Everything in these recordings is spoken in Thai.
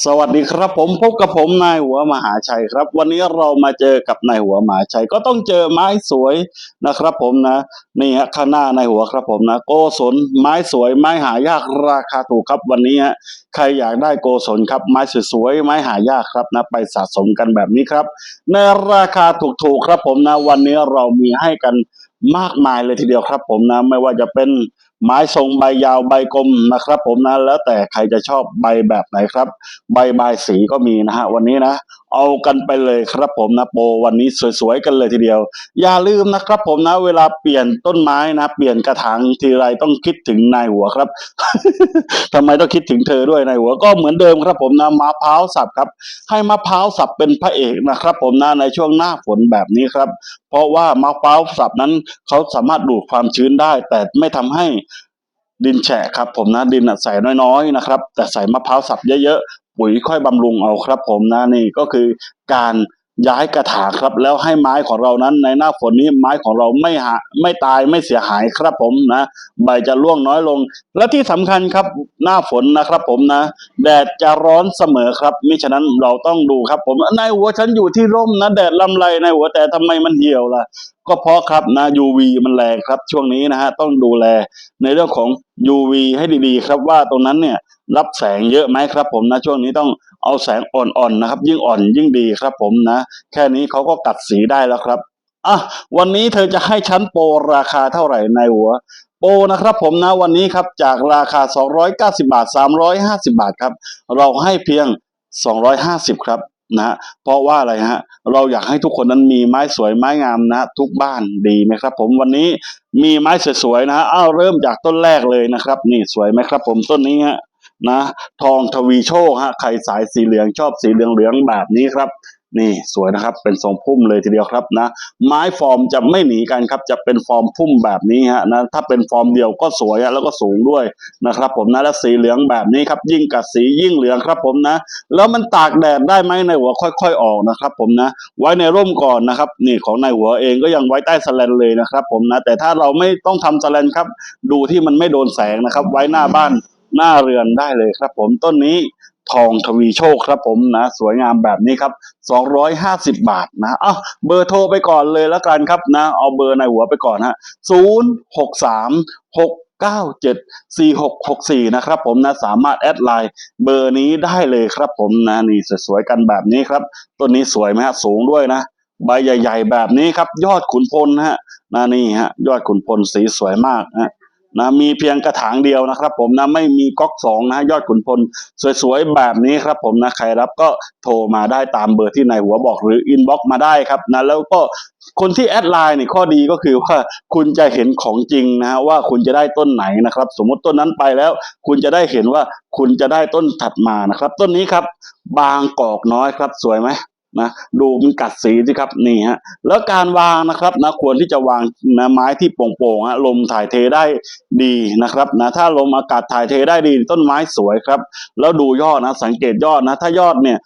สวัสดีครับผมพบกับผมนายหัวมหาชัยครับ วันนี้เรามาเจอกับนายหัวมหาชัยก็ต้องเจอไม้สวยนะครับ ผมนะนี่ฮะข้างหน้านายหัวครับผมนะ โกศลไม้สวย ไม้หายากราคาถูกครับวันนี้ฮะใครอยากได้โกศลครับ ไม้สวยๆไม้หายากครับนะไปสะสมกันแบบนี้ครับ ในราคาถูกๆครับผมนะ วันนี้เรามีให้กันมากมายเลยทีเดียวครับ ผมนะ ไม่ว่าจะเป็น ไม้ทรงใบยาวใบกลมนะครับ ผมนะแล้วแต่ใครจะชอบใบแบบไหนครับ ใบใบสีก็มีนะฮะวันนี้นะ เอากันไปเลยครับผมนะโปรวันนี้สวยๆกันเลยทีเดียว อย่าลืมนะครับผมนะ เวลาเปลี่ยนต้นไม้นะ เปลี่ยนกระถางทีไรต้องคิดถึงนายหัวครับทำไมต้องคิดถึงเธอด้วยนายหัวก็เหมือนเดิมครับผมนะมะพร้าวสับครับ ให้มะพร้าวสับเป็นพระเอกนะครับ ผมนะในช่วงหน้าฝนแบบนี้ครับ เพราะว่ามะพร้าวสับนั้นเขาสามารถดูดความชื้นได้ แต่ไม่ทำให้ดินแฉะครับผมนะดินอะใส่น้อยๆนะครับ แต่ใส่มะพร้าวสับเยอะๆ ปุ๋ยค่อยบำรุงเอาครับ ผมนะนี่ก็คือการย้ายกระถางครับ แล้วให้ไม้ของเรานั้นในหน้าฝนนี้ไม้ของเราไม่หาไม่ตายไม่เสียหายครับผมนะใบจะร่วงน้อยลง และที่สำคัญครับหน้าฝนนะครับผมนะ แดดจะร้อนเสมอครับมิฉะนั้นเราต้องดูครับผมนายหัวฉันอยู่ที่ร่มนะแดดลำไรนายหัวแต่ทำไมมันเหี่ยวล่ะก็เพราะครับนะ UV มันแรงครับช่วงนี้นะฮะต้องดูแลในเรื่องของ UV ให้ดีๆ ครับว่าตรงนั้นเนี่ยรับแสงเยอะไหมครับ ผมนะช่วงนี้ต้องเอาแสงอ่อนๆนะครับ ยิ่งอ่อนยิ่งดีครับ ผมนะ แค่นี้เขาก็กัดสีได้แล้วครับอะวันนี้เธอจะให้ชั้นโปรราคาเท่าไหร่ในหัว โปรนะครับผมนะวันนี้ครับจากราคา 290 บาท 350 บาทครับ เราให้เพียง 250 ครับ นะฮะเพราะว่าอะไรฮะเราอยากให้ทุกคนนั้นมีไม้สวยไม้งามนะทุกบ้านดีไหมครับ ผมวันนี้มีไม้สวยๆนะอ้าวเริ่มจากต้นแรกเลยนะครับ นี่สวยไหมครับ ผมต้นนี้ฮะนะ ทองทวีโชคฮะใครสายสีเหลืองชอบสีเหลืองเหลืองแบบนี้ครับ นี่สวยนะครับ เป็นทรงพุ่มเลยทีเดียวครับนะ ไม้ฟอร์มจะไม่หนีกันครับ จะเป็นฟอร์มพุ่มแบบนี้ฮะนะ ถ้าเป็นฟอร์มเดียวก็สวยแล้วก็สูงด้วยนะครับ ผมนะ และสีเหลืองแบบนี้ครับ ยิ่งกัดสียิ่งเหลืองครับ ผมนะ แล้วมันตากแดดได้ไหมในหัวค่อยๆออกนะครับ ผมนะ ไว้ในร่มก่อนนะครับ นี่ของในหัวเองก็ยังไว้ใต้สแลนเลยนะครับ ผมนะ แต่ถ้าเราไม่ต้องทำสแลนครับ ดูที่มันไม่โดนแสงนะครับ ไว้หน้าบ้านหน้าเรือนได้เลยครับ ผมต้นนี้ ทองทวีโชคครับผมนะสวยงามแบบนี้ครับ 250 บาทนะอะเบอร์โทรไปก่อนเลยแล้วกันครับนะเอาเบอร์ในหัวไปก่อนฮะ0 6 3 6 9 7 4 6 6 4 นะครับผมนะสามารถแอดไลน์เบอร์นี้ได้เลยครับผมนะนี่สวยๆกันแบบนี้ครับต้นนี้สวยไหมฮะสูงด้วยนะ ใบใหญ่ ๆ แบบนี้ครับ ยอดขุนพลนะฮะนะนี่ฮะยอดขุนพลสีสวยมากนะ นะมีเพียงกระถางเดียวนะครับ ผมนะไม่มีก๊อกสองนะยอดขุนพลสวยๆแบบนี้ครับ ผมนะใครรับก็โทรมาได้ตามเบอร์ที่ในหัวบอกหรืออินบ็อกมาได้ครับนะแล้วก็คนที่แอดไลน์เนี่ยข้อดีก็คือว่าคุณจะเห็นของจริงนะฮะว่าคุณจะได้ต้นไหนนะครับ สมมติต้นนั้นไปแล้ว คุณจะได้เห็นว่าคุณจะได้ต้นถัดมานะครับ ต้นนี้ครับ บางกอกน้อยครับสวยไหม นะดูมันกัดสีสิครับนี่ฮะแล้วการวางนะครับนะควรที่จะวางนะไม้ที่โปร่งๆฮะลมถ่ายเทได้ดีนะครับนะถ้าลมอากาศถ่ายเทได้ดีต้นไม้สวยครับ แล้วดูยอดนะสังเกตยอดนะ ถ้ายอดเนี่ย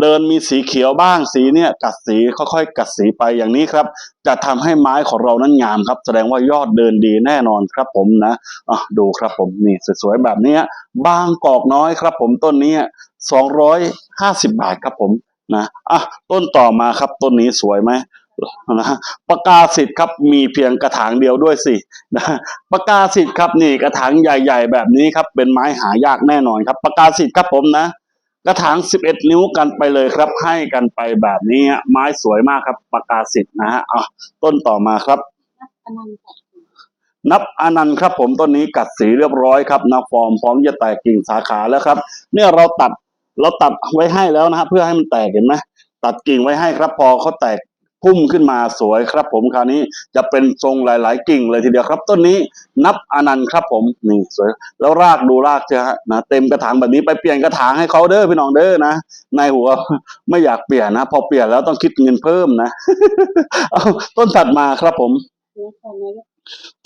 เดินมีสีเขียวบ้างสีเนี่ยกัดสีค่อยๆ กัดสีไปอย่างนี้ครับ จะทำให้ไม้ของเรานั้นงามครับ แสดงว่ายอดเดินดีแน่นอนครับผมนะอะดูครับผมนี่สวยๆแบบนี้บางกอกน้อยครับ ผมต้นนี้สองร้อยห้าสิบบาทครับผม นะอะต้นต่อมาครับต้นนี้สวยไหมนะประกาศสิทธิ์ครับมีเพียงกระถางเดียวด้วยสินะประกาศสิทธิ์ครับนี่กระถางใหญ่ ๆ แบบนี้ครับ เป็นไม้หายากแน่นอนครับ ประกาศสิทธิ์ครับผมนะ กระถาง 11 นิ้วกันไปเลยครับ ให้กันไปแบบนี้ไม้สวยมากครับปากกาสิทธิ์นะฮะอะต้นต่อมาครับอนันต์นับอนันต์ครับผมต้นนี้กัดสีเรียบร้อยครับนะฟอร์มพร้อมจะแตกกิ่งสาขาแล้วครับ เนี่ยเราตัด เราตัดไว้ให้แล้วนะฮะเพื่อให้มันแตกเห็นไหมตัดกิ่งไว้ให้ครับ พอเขาแตกพุ่มขึ้นมาสวยครับ ผมคราวนี้จะเป็นทรงหลาย ๆ กิ่งเลยทีเดียวครับ ต้นนี้นับอนันต์ครับผมนี่สวยแล้วรากดูรากเถอะฮะนะเต็มกระถางแบบนี้ไปเปลี่ยนกระถางให้เขาเด้อพี่น้องเด้อนะในหัวไม่อยากเปลี่ยนนะพอเปลี่ยนแล้วต้องคิดเงินเพิ่มนะเอาต้นถัดมาครับผม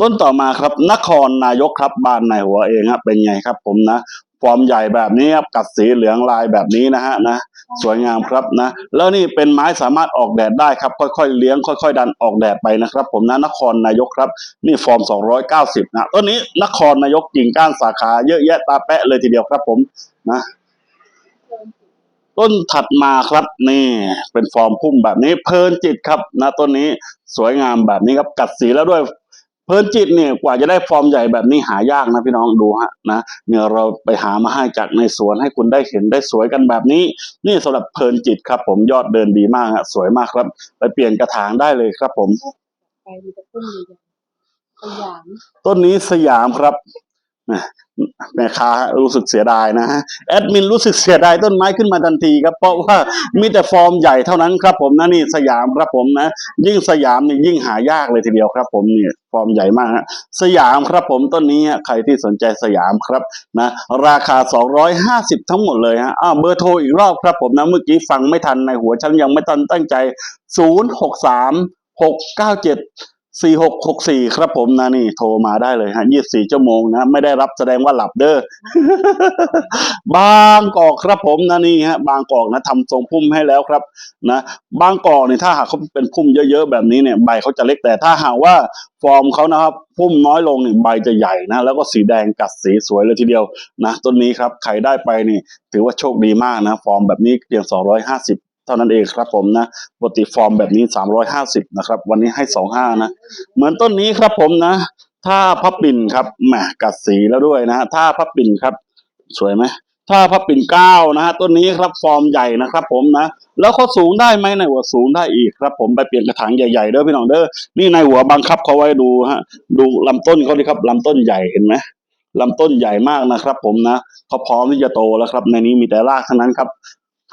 ต้นต่อมาครับ นครนายกครับบ้านในหัวเองครับเป็นไงครับ ผมนะ ฟอร์มใหญ่แบบนี้ครับกัดสีเหลืองลายแบบนี้นะฮะนะสวยงามครับนะ แล้วนี่เป็นไม้สามารถออกแดดได้ครับ ค่อยๆเลี้ยงค่อยๆ ดันออกแดดไปนะครับ ผมนะนครนายกครับ นี่ฟอร์ม 290 นะต้นนี้นครนายกกิ่งก้านสาขาเยอะแยะตาแปะเลยทีเดียวครับผมนะต้นถัดมาครับนี่เป็นฟอร์มพุ่มแบบนี้เพลินจิตครับนะต้นนี้สวยงามแบบนี้ครับกัดสีแล้วด้วย เพลินจิตเนี่ยกว่าจะได้ฟอร์มใหญ่แบบนี้หายากนะพี่น้องดูฮะนะเนี่ยเราไปหามาให้จากในสวนให้คุณได้เห็นได้สวยกันแบบนี้ นี่สำหรับเพลินจิตครับ ผมยอดเดินดีมากฮะสวยมากครับ ไปเปลี่ยนกระถางได้เลยครับ ผมไปมันจะขึ้นใหญ่ๆสยามต้นนี้สยามครับ แม่ค้ารู้สึกเสียดายนะฮะแอดมินรู้สึกเสียดายต้นไม้ขึ้นมาทันทีครับ เพราะว่ามีแต่ฟอร์มใหญ่เท่านั้นครับผมนะนี่สยามครับผมนะ ยิ่งสยามนี่ยิ่งหายากเลยทีเดียวครับ ผมนี่ฟอร์มใหญ่มากฮะสยามครับผมต้นนี้ฮะใครที่สนใจสยามครับนะราคา 250 ทั้งหมดเลยฮะอ้าวเบอร์โทรอีกรอบครับผมนะเมื่อกี้ฟังไม่ทันในหัวฉันยังไม่ทันตั้งใจ 063 697 สี่หกหกสี่ครับผมนะนี่โทรมาได้เลยฮะยี่สี่ชั่วโมงนะ ไม่ได้รับแสดงว่าหลับเด้อบางกอกครับผมนะนี่ฮะ บางกอกนะทำทรงพุ่มให้แล้วครับนะบางกอกเนี่ยถ้าหากเขาเป็นพุ่มเยอะๆแบบนี้เนี่ยใบเขาจะเล็กแต่ถ้าหากว่าฟอร์มเขานะครับพุ่มน้อยลงเนี่ยใบจะใหญ่นะแล้วก็สีแดงกัดสีสวยเลยทีเดียวนะต้นนี้ครับใครได้ไปนี่ ถือว่าโชคดีมากนะ ฟอร์มแบบนี้เพียงสองร้อยห้าสิบ เท่านั้นเองครับผมนะปกติฟอร์มแบบนี้สามร้อยห้าสิบนะครับ วันนี้ให้สองห้านะ เหมือนต้นนี้ครับผมนะถ้าพับปิ่นครับแหมกัดสีแล้วด้วยนะฮะถ้าพับปิ่นครับ สวยไหมถ้าพับปิ่นเก้านะฮะต้นนี้ครับฟอร์มใหญ่นะครับผมนะ แล้วเขาสูงได้ไหมในหัวสูงได้อีกครับ ผมไปเปลี่ยนกระถางใหญ่ๆเด้อพี่น้องเด้อนี่ในหัวบังคับเขาไว้ดูฮะ ดูลำต้นเขาดิครับลำต้นใหญ่เห็นไหมลำต้นใหญ่มากนะครับ ผมนะเขาพร้อมที่จะโตแล้วครับ ในนี้มีแต่รากเทั้งนั้นครับ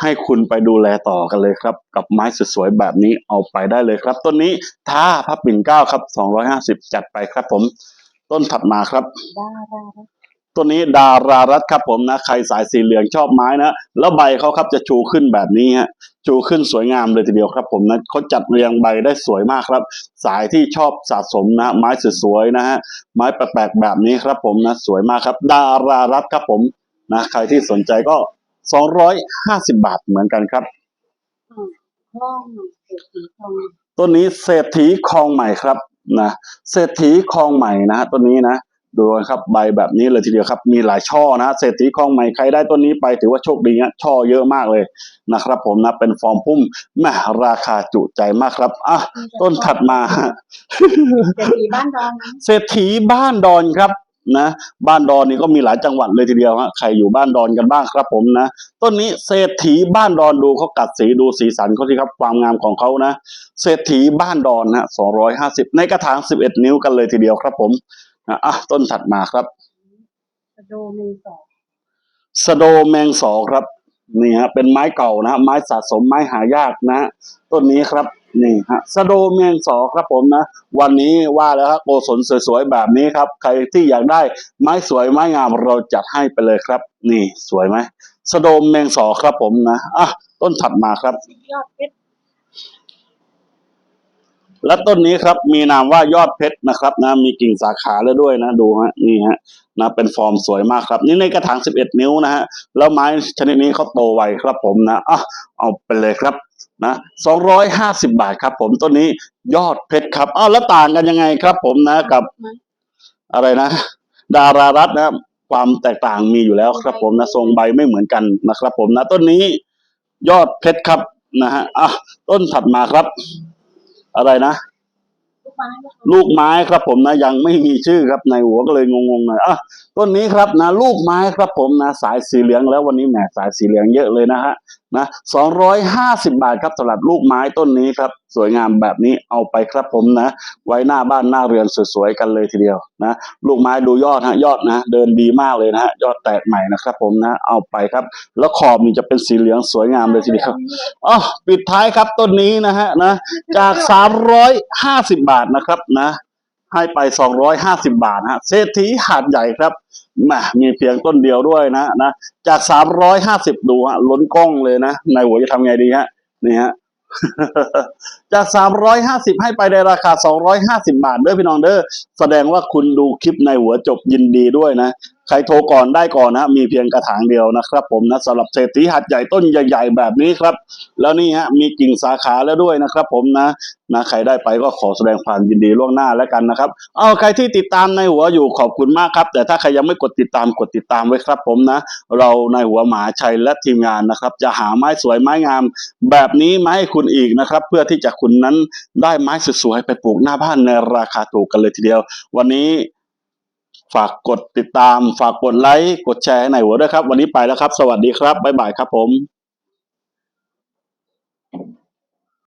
ให้คุณไปดูแลต่อกันเลยครับ กับไม้สวยๆแบบนี้เอาไปได้เลยครับ ต้นนี้ถ้าพับปิ่นเก้าครับสองร้อยห้าสิบจัดไปครับผม ต้นถัดมาครับดารารักต้นนี้ดารารัตครับผมนะ ใครสายสีเหลืองชอบไม้นะแล้วใบเขาครับจะชูขึ้นแบบนี้ฮะชูขึ้นสวยงามเลยทีเดียวครับ ผมนะเขาจัดเรียงใบได้สวยมากครับ สายที่ชอบสะสมนะ ไม้สวยๆนะฮะไม้แปลกๆแบบนี้ครับ ผมนะสวยมากครับ ดารารัตครับผมนะ ใครที่สนใจก็ สองร้อยห้าสิบาทเหมือนกันครับอ่าคล่องเศรษฐีทองต้นนี้เศรษฐีคลองใหม่ครับนะเศรษฐีคลองใหม่นะฮะต้นนี้นะดูนะครับใบแบบนี้เลยทีเดียวครับ มีหลายช่อนะเศรษฐีคลองใหม่ใครได้ต้นนี้ไปถือว่าโชคดีนะช่อเยอะมากเลยนะครับ ผมนะเป็นฟอร์มพุ่มแหม่ราคาจุใจมากครับอะต้นถัดมาฮะเศรษฐีบ้านดอนนะเศรษฐีบ้านดอนครับ นะ บ้านดอนนี่ก็มีหลายจังหวัดเลยทีเดียวฮะใครอยู่บ้านดอนกันบ้างครับผมนะ ต้นนี้เศรษฐีบ้านดอนดูเขากัดสีดูสีสันเขาสิครับความงามของเขานะ เศรษฐีบ้านดอนนะสองร้อยห้าสิบในกระถางสิบเอ็ดนิ้วกันเลยทีเดียวครับผมนะอะต้นถัดมาครับกระโดมือสองสะโดแมงสอครับนี่ฮะเป็นไม้เก่านะไม้สะสมไม้หายากนะ ต้นนี้ครับ นี่ฮะสะโดแมงสอครับผมนะ วันนี้ว่าแล้วครับโกศลสวยๆแบบนี้ครับ ใครที่อยากได้ไม้สวยไม้งามเราจัดให้ไปเลยครับ นี่สวยไหมสะโดมแมงสอครับผมนะอะต้นถัดมาครับยอดเพชรและต้นนี้ครับ มีนามว่ายอดเพชรนะครับ นะ มีกิ่งสาขาแล้วด้วยนะ ดูฮะนี่ฮะนะเป็นฟอร์มสวยมากครับ นี่ในกระถาง 11 นิ้วนะฮะแล้วไม้ชนิดนี้เขาโตไวครับผมนะอะเอาไปเลยครับ นะ250 บาทครับ ผมต้นนี้ยอดเพชรครับอ้าวแล้วต่างกันยังไงครับ ผมนะกับ อะไรนะ ดารารัตน์นะความแตกต่างมีอยู่แล้วครับ ผมนะทรงใบไม่เหมือนกันนะครับ ผมนะต้นนี้ยอดเพชรครับนะฮะอะต้นถัดมาครับ อะไรนะ ไม้ลูกไม้ครับผมนะยังไม่มีชื่อครับในหัวก็เลยงงๆหน่อยอะต้นนี้ครับนะลูกไม้ครับผมนะสายสีเหลืองแล้ววันนี้แหมสายสีเหลืองเยอะเลยนะฮะนะสองร้อยห้าสิบบาทครับสำหรับลูกไม้ต้นนี้ครับ สวยงามแบบนี้เอาไปครับผมนะ ไว้หน้าบ้านหน้าเรือนสวยๆกันเลยทีเดียวนะลูกไม้ดูยอดฮะยอดนะ เดินดีมากเลยนะฮะยอดแตกใหม่นะครับผมนะเอาไปครับ แล้วขอบนี่จะเป็นสีเหลืองสวยงามเลยทีเดียวอ๋อปิดท้ายครับต้นนี้นะฮะนะจากสามร้อยห้าสิบบาทนะครับนะให้ไปสองร้อยห้าสิบาทฮะเศรษฐีหาดใหญ่ครับมมีเพียงต้นเดียวด้วยนะนะจากสามร้อยห้าสิบดูฮะล้นกล้องเลยนะนายหัวจะทำไงดีฮะนี่ฮะจากสามร้อยห้าสิบให้ไปในราคาสองร้อยห้าสิบาทเด้อพี่น้องเด้อแสดงว่าคุณดูคลิปในหัวจบยินดีด้วยนะ ใครโทรก่อนได้ก่อนนะมีเพียงกระถางเดียวนะครับ ผมนะสำหรับเศรษฐีหัดใหญ่ต้นใหญ่ ๆ แบบนี้ครับ แล้วนี่ฮะมีกิ่งสาขาแล้วด้วยนะครับ ผมนะนะใครได้ไปก็ขอแสดงความยินดีล่วงหน้าแล้วกันนะครับ เอาใครที่ติดตามในหัวอยู่ขอบคุณมากครับ แต่ถ้าใครยังไม่กดติดตามกดติดตามไว้ครับ ผมนะ เราในหัวหมาชัยและทีมงานนะครับ จะหาไม้สวยไม้งาม แบบนี้มาให้คุณอีกนะครับ เพื่อที่จะคุณนั้นได้ไม้สวยๆไปปลูกหน้าบ้านในราคาถูกกันเลยทีเดียว วันนี้ ฝากกดติดตาม ฝากกดไลค์ กดแชร์ให้หน่อยหัวด้วยครับ วันนี้ไปแล้วครับ สวัสดีครับ บ๊ายบายครับผม